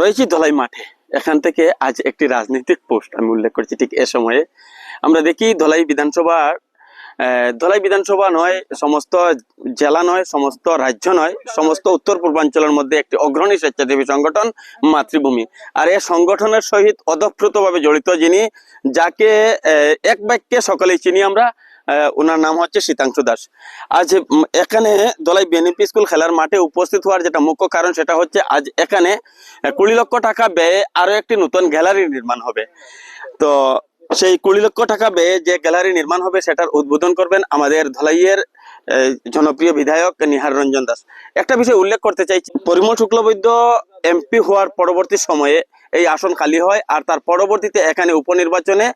রয়েছি ধলাই মাঠে। এখান থেকে আজ একটি রাজনৈতিক পোস্ট আমি উল্লেখ করছি ঠিক এ সময়ে। আমরা দেখি ধলাই বিধানসভা আহ, ধলাই বিধানসভা নয় সমস্ত জেলা নয় সমস্ত রাজ্য নয় সমস্ত উত্তর পূর্বাঞ্চলের মধ্যে একটি অগ্রণী স্বেচ্ছাসেবী সংগঠন মাতৃভূমি। আর এই সংগঠনের সহিত অদপ্রতভাবে জড়িত যিনি যাকে এক বাক্যে সকলেই চিনি আমরা ওনার নাম হচ্ছে শীতাংশু দাস। আজ এখানে দলাই বিএনপি স্কুল খেলার মাঠে উপস্থিত হওয়ার যেটা মুখ্য কারণ সেটা হচ্ছে আজ এখানে কুড়ি লক্ষ টাকা ব্যয়ে আরও একটি নতুন গ্যালারি নির্মাণ হবে। তো সেই কুড়ি লক্ষ টাকা ব্যয়ে যে গ্যালারি নির্মাণ হবে সেটার উদ্বোধন করবেন আমাদের ধলাইয়ের জনপ্রিয় বিধায়ক নিহার রঞ্জন দাস। একটা বিষয় উল্লেখ করতে চাইছি, পরিমল শুক্লবৈদ্য এমপি হওয়ার পরবর্তী সময়ে এই আসন খালি হয় আর তার পরবর্তীতে এখানে উপনির্বাচনে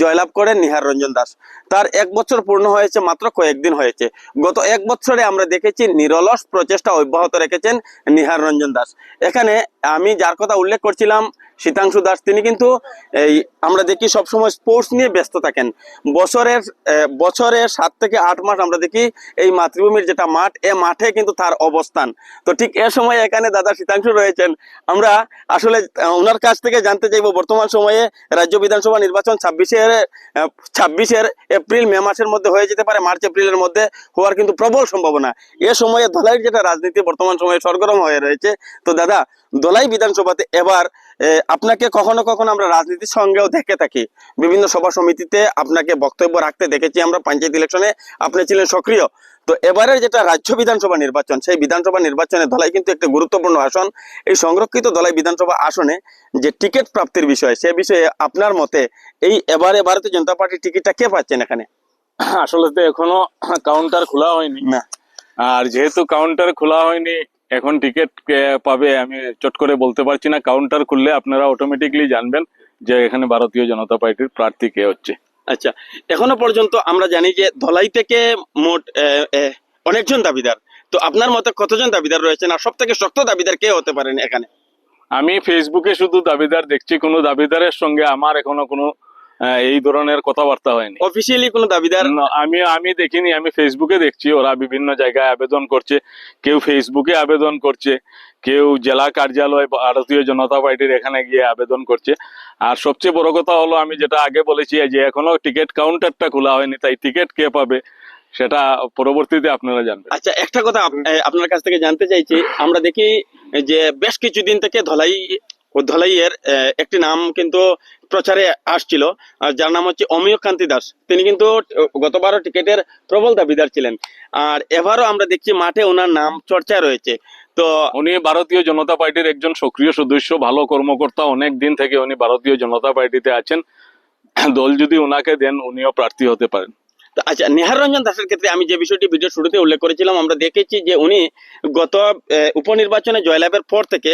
জয়লাভ করেন নিহার রঞ্জন দাস। তার এক বছর পূর্ণ হয়েছে, মাত্র কয়েকদিন হয়েছে। গত এক বছরে আমরা দেখেছি নিরলস প্রচেষ্টা অব্যাহত রেখেছেন নিহার রঞ্জন দাস। এখানে আমি যার কথা উল্লেখ করছিলাম শীতাংশু দাস, তিনি কিন্তু এই আমরা দেখি সবসময় স্পোর্টস নিয়ে ব্যস্ত থাকেন। বছরের বছরের সাত থেকে আট মাস আমরা দেখি এই মাতৃভূমির যেটা মাঠ, এ মাঠে কিন্তু তার অবস্থান। তো ঠিক এ সময় এখানে দাদা শীতাংশু রয়েছেন। আমরা আসলে ওনার কাছ থেকে জানতে চাইব, বর্তমান সময়ে রাজ্য বিধানসভা নির্বাচন ছাব্বিশের ছাব্বিশের এপ্রিল, মে মাসের মধ্যে হয়ে যেতে পারে, মার্চ, এপ্রিলের মধ্যে হওয়ার কিন্তু প্রবল সম্ভাবনা। এ সময়ে ধলাইয়ের যেটা রাজনীতি বর্তমান সময়ে সরগরম হয়ে রয়েছে। তো দাদা দলাই বিধানসভাতে এবার আপনাকে কখনো কখনো আমরা রাজনীতির সঙ্গেও দেখে থাকি। বিভিন্ন সভা সমিতিতে আপনাকে বক্তব্য রাখতে দেখেছি আমরা পঞ্চায়েত ইলেকশনে। আপনি ছিলেন সক্রিয়। তো এবারের যেটা রাজ্য বিধানসভা নির্বাচন সেই বিধানসভা নির্বাচনে দলাই কিন্তু একটা গুরুত্বপূর্ণ আসন। এই সংরক্ষিত দলাই বিধানসভা আসনে যে টিকিট প্রাপ্তির বিষয় সে বিষয়ে আপনার মতে এই এবারে ভারতীয় জনতা পার্টির টিকিটটা কে পাচ্ছেন এখানে? আসলে তো এখনও কাউন্টার খোলা হয়নি। না। আর যেহেতু কাউন্টার খোলা হয়নি এখন টিকিট পাবে আমি চট করে বলতে পারছি না। কাউন্টার খুললে আপনারা অটোমেটিকলি জানবেন যে এখানে ভারতীয় জনতা পার্টির প্রার্থী কে হচ্ছে। আচ্ছা এখনও পর্যন্ত আমরা জানি যে ধলাই থেকে মোট অনেকজন দাবিদার। তো আপনার মতে কতজন দাবিদার রয়েছেন আর সব থেকে শক্ত দাবিদার কে হতে পারেন এখানে? আমি ফেসবুকে শুধু দাবিদার দেখছি কোনো দাবিদারের সঙ্গে আমার এখনও কোনো এই ধরনের কথাবার্তা হয়নি। অফিসিয়ালি কোনো দাবিদার? আমি আমি দেখিনি আমি ফেসবুকে দেখছি ওরা বিভিন্ন জায়গায় আবেদন করছে। কেউ ফেসবুকে আবেদন করছে কেউ জেলা কার্যালয় ভারতীয় জনতা পার্টির এখানে গিয়ে আবেদন করছে। আর সবচেয়ে বড় কথা হলো আমি যেটা আগে বলেছি যে এখনও টিকিট কাউন্টারটা খোলা হয়নি তাই টিকিট কে পাবে সেটা পরবর্তীতে আপনারা জানবেন। আচ্ছা একটা কথা আপনার কাছ থেকে জানতে চাইছি আমরা দেখি যে বেশ কিছুদিন থেকে ধলাই ধলাইয়ের একটি নাম কিন্তু প্রচারে আসছিল যার নাম হচ্ছে অমিয় কান্তি দাস। তিনি কিন্তু গতবারও টিকিটের প্রবল দাবিদার ছিলেন। আর এবারও আমরা দেখছি মাঠে ওনার নাম চর্চায় রয়েছে। তো উনি ভারতীয় জনতা পার্টির একজন সক্রিয় সদস্য, ভালো কর্মকর্তা। অনেক দিন থেকে উনি ভারতীয় জনতা পার্টিতে আছেন। দল যদি ওনাকে দেন, উনিও প্রার্থী হতে পারেন। আচ্ছা নিহার রঞ্জন দাসের ক্ষেত্রে আমি যে বিষয়টি ভিডিও শুরুতে উল্লেখ করেছিলাম, আমরা দেখেছি যে উনি গত উপনির্বাচনে জয়লাভের পর থেকে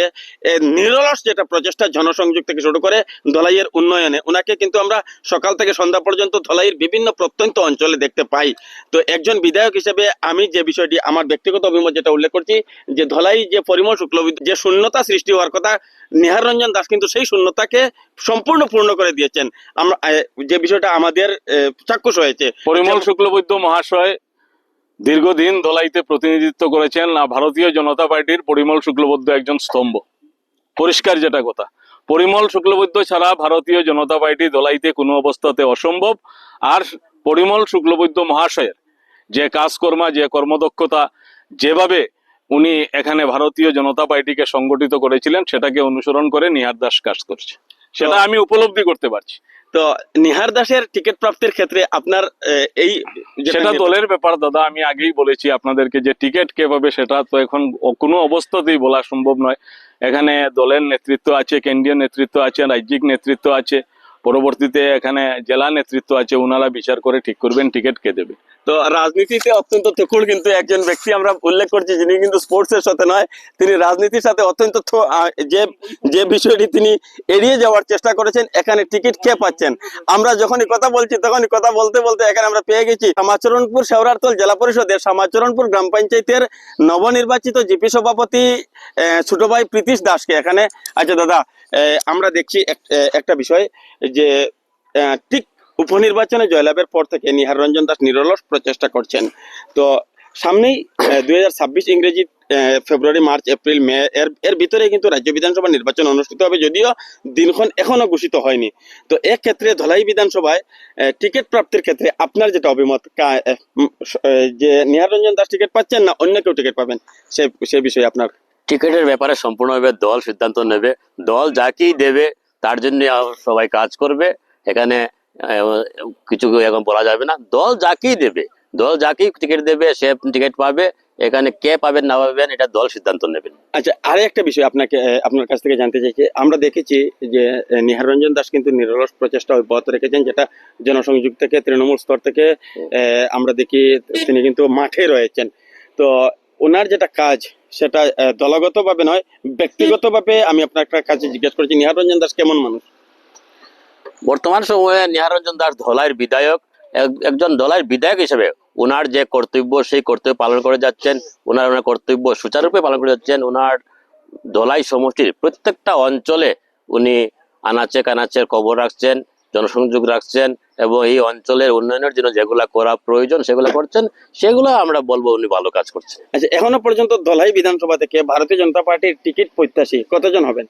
নিরলস যেটা প্রচেষ্টা জনসংযোগ থেকে শুরু করে ধলাইয়ের উন্নয়নে ওনাকে কিন্তু আমরা সকাল থেকে সন্ধ্যা পর্যন্ত ধলাইয়ের বিভিন্ন প্রত্যন্ত অঞ্চলে দেখতে পাই। তো একজন বিধায়ক হিসেবে আমি যে বিষয়টি, আমার ব্যক্তিগত অভিমত যেটা উল্লেখ করছি, যে ধলাই যে পরিমল শুক্লবিদ যে শূন্যতা সৃষ্টি হওয়ার কথা নিহার রঞ্জন দাস কিন্তু সেই শূন্যতাকে সম্পূর্ণ পূর্ণ করে দিয়েছেন। আমরা যে বিষয়টা আমাদের চাক্ষুষ হয়েছে। পরিমল শুক্লবৈদ্য মহাশয় দীর্ঘদিন দলাইতে প্রতিনিধিত্ব করেছেন আর ভারতীয় জনতা পার্টির পরিমল শুক্লবৈদ্য একজন স্তম্ভ। পরিষ্কার যেটা কথা। পরিমল শুক্লবৈদ্য ছাড়া ভারতীয় জনতা পার্টি দলাইতে কোনো অবস্থাতে অসম্ভব। আর পরিমল শুক্লবৈদ্য মহাশয়ের যে কাজকর্মা যে কর্মদক্ষতা যেভাবে উনি এখানে ভারতীয় জনতা পার্টিকে সংগঠিত করেছিলেন সেটাকে অনুসরণ করে নিহার দাস কাজ করছে। সেটা আমি উপলব্ধি করতে পারছি। তো নিহার দাসের টিকিট প্রাপ্তির ক্ষেত্রে আপনার এই যেটা সেটা দলের ব্যাপার দাদা আমি আগেই বলেছি আপনাদেরকে যে টিকিট কে পাবে সেটা তো এখন কোনো অবস্থাতেই বলা সম্ভব নয়। এখানে দলের নেতৃত্ব আছে কেন্দ্রীয় নেতৃত্ব আছে রাজ্যিক নেতৃত্ব আছে পরবর্তীতে এখানে জেলা নেতৃত্ব আছে ওনারা বিচার করে ঠিক করবেন টিকিট কে দেবে। তো রাজনীতিতে অত্যন্ত তুকুল কিন্তু একজন ব্যক্তি আমরা উল্লেখ করছি যিনি কিন্তু স্পোর্টস এর সাথে নয়, তিনি রাজনীতির সাথে অত্যন্ত যে যে বিষয়টি তিনি এড়িয়ে যাওয়ার চেষ্টা করেছেন, এখানে টিকিট কে পাচ্ছেন? আমরা যখনই কথা বলছি, তখনই কথা বলতে বলতে এখানে আমরা পেয়ে গেছি শ্যামাচরণপুর শেওরারতল জেলা পরিষদের শ্যামাচরণপুর গ্রাম পঞ্চায়েতের নবনির্বাচিত জিপি সভাপতি ছোট ভাই প্রীতিশ দাসকে এখানে। আচ্ছা দাদা আমরা দেখছি এক- একটা বিষয় যে ঠিক উপনির্বাচনে জয়লাভের পর থেকে নিহার রঞ্জন দাস নিরলস প্রচেষ্টা করছেন। তো সামনেই দুই হাজার ছাব্বিশ ইংরেজি ফেব্রুয়ারি, মার্চ, এপ্রিল, মে, এর এর ভিতরে কিন্তু রাজ্য বিধানসভা নির্বাচন অনুষ্ঠিত হবে যদিও দিনক্ষণ এখনও ঘোষিত হয়নি। তো এক ক্ষেত্রে ধলাই বিধানসভায় টিকিট প্রাপ্তির ক্ষেত্রে আপনার যেটা অভিমত যে নিহার রঞ্জন দাস টিকিট পাচ্ছেন না অন্য কেউ টিকিট পাবেন? সে সে বিষয়ে আপনার টিকিটের ব্যাপারে সম্পূর্ণভাবে দল সিদ্ধান্ত নেবে। দল যাকেই দেবে, তার জন্য সবাই কাজ করবে। এখানে কিছু এখন বলা যাবে না। দল যাকেই দেবে দল যাকেই টিকিট দেবে সে টিকিট পাবে এখানে কে পাবেন না পাবেন এটা দল সিদ্ধান্ত নেবেন আচ্ছা আরে একটা বিষয় আপনাকে আপনার কাছ থেকে জানতে চাইছি আমরা দেখেছি যে আহ, নিহার রঞ্জন দাস কিন্তু নিরলস প্রচেষ্টা অব্যাহত রেখেছেন যেটা জনসংযোগ থেকে তৃণমূল স্তর থেকে আমরা দেখি তিনি কিন্তু মাঠে রয়েছেন। তো ওনার যেটা কাজ সেটা দলগতভাবে নয় ব্যক্তিগতভাবে আমি আপনার কাছে জিজ্ঞেস করেছি নিহার রঞ্জন দাস কেমন মানুষ? বর্তমান সময়ে নিহারঞ্জন দাস ধলাইয়ের বিধায়ক এক- একজন ধলাইয়ের বিধায়ক হিসেবে ওনার যে কর্তব্য সেই কর্তব্য পালন করে যাচ্ছেন। ওনার ওনার কর্তব্য সুচারুরূপে পালন করে যাচ্ছেন। ওনার ধলাই সমষ্টির প্রত্যেকটা অঞ্চলে উনি আনাচে কানাচের খবর রাখছেন জনসংযোগ রাখছেন এবং এই অঞ্চলের উন্নয়নের জন্য যেগুলা করা প্রয়োজন সেগুলো করছেন সেগুলো আমরা বলব উনি ভালো কাজ করছেন। আচ্ছা এখনও পর্যন্ত ধলাই বিধানসভা থেকে ভারতীয় জনতা পার্টির টিকিট প্রত্যাশী কতজন হবেন?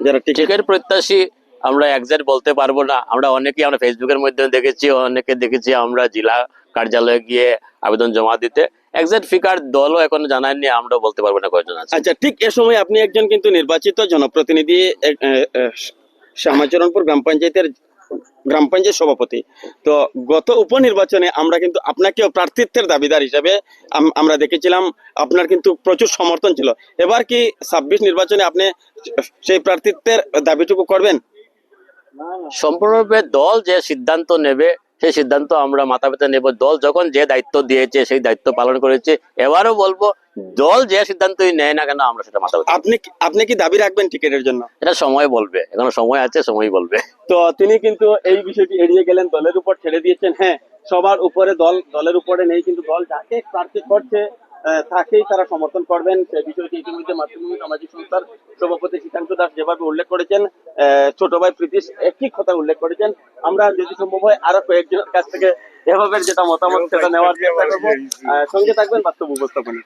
যারা টিকিট প্রত্যাশী আমরা একজ্যাক্ট বলতে পারব না। আমরা অনেকেই আমরা ফেসবুকের মধ্যে দেখেছি, অনেকে দেখেছি আমরা জেলা কার্যালয়ে গিয়ে আবেদন জমা দিতে। একজ্যাক্ট ফিকার দলও এখনও জানায়নি আমরা বলতে পারব না কয়জন আছে। আচ্ছা ঠিক এ সময় আপনি একজন কিন্তু নির্বাচিত জনপ্রতিনিধি শ্যামাচরণপুর গ্রাম পঞ্চায়েতের গ্রাম পঞ্চায়েত সভাপতি। তো গত উপনির্বাচনে আমরা কিন্তু আপনাকেও প্রার্থিত্বের দাবিদার হিসাবে আমরা দেখেছিলাম, আপনার কিন্তু প্রচুর সমর্থন ছিল। এবার কি ছাব্বিশ নির্বাচনে আপনি সেই প্রার্থিত্বের দাবিটুকু করবেন? সম্পূর্ণরূপে দল যে সিদ্ধান্ত নেবে সেই সিদ্ধান্ত আমরা মাথা পেতে নেব। দল যখন যে দায়িত্ব দিয়েছে সেই দায়িত্ব পালন করেছে এবারও বলব দল যে সিদ্ধান্তই নেয় না কেন আমরা সেটা মাথা আপনি কি- আপনি কি দাবি রাখবেন টিকিটের জন্য? এটা সময় বলবে। এখনও সময় আছে সময় বলবে। তো তিনি কিন্তু এই বিষয়টি এড়িয়ে গেলেন দলের উপর ছেড়ে দিয়েছেন। হ্যাঁ সবার উপরে দল দলের উপরে নেই কিন্তু দল যাকে প্রার্থী করছে তাকেই তারা সমর্থন করবেন। সেই বিষয়টি ইতিমধ্যে মাতৃভূমি সামাজিক সংস্থার সভাপতি শীতান্ত দাস যেভাবে উল্লেখ করেছেন ছোট ভাই প্রীতিশ একই কথা উল্লেখ করেছেন। আমরা যদি সম্ভব হয় আরও কয়েকজনের কাছ থেকে এভাবে যেটা মতামত, সেটা নেওয়ার চেষ্টা করব। সঙ্গে থাকবেন বাস্তব উপস্থাপনা।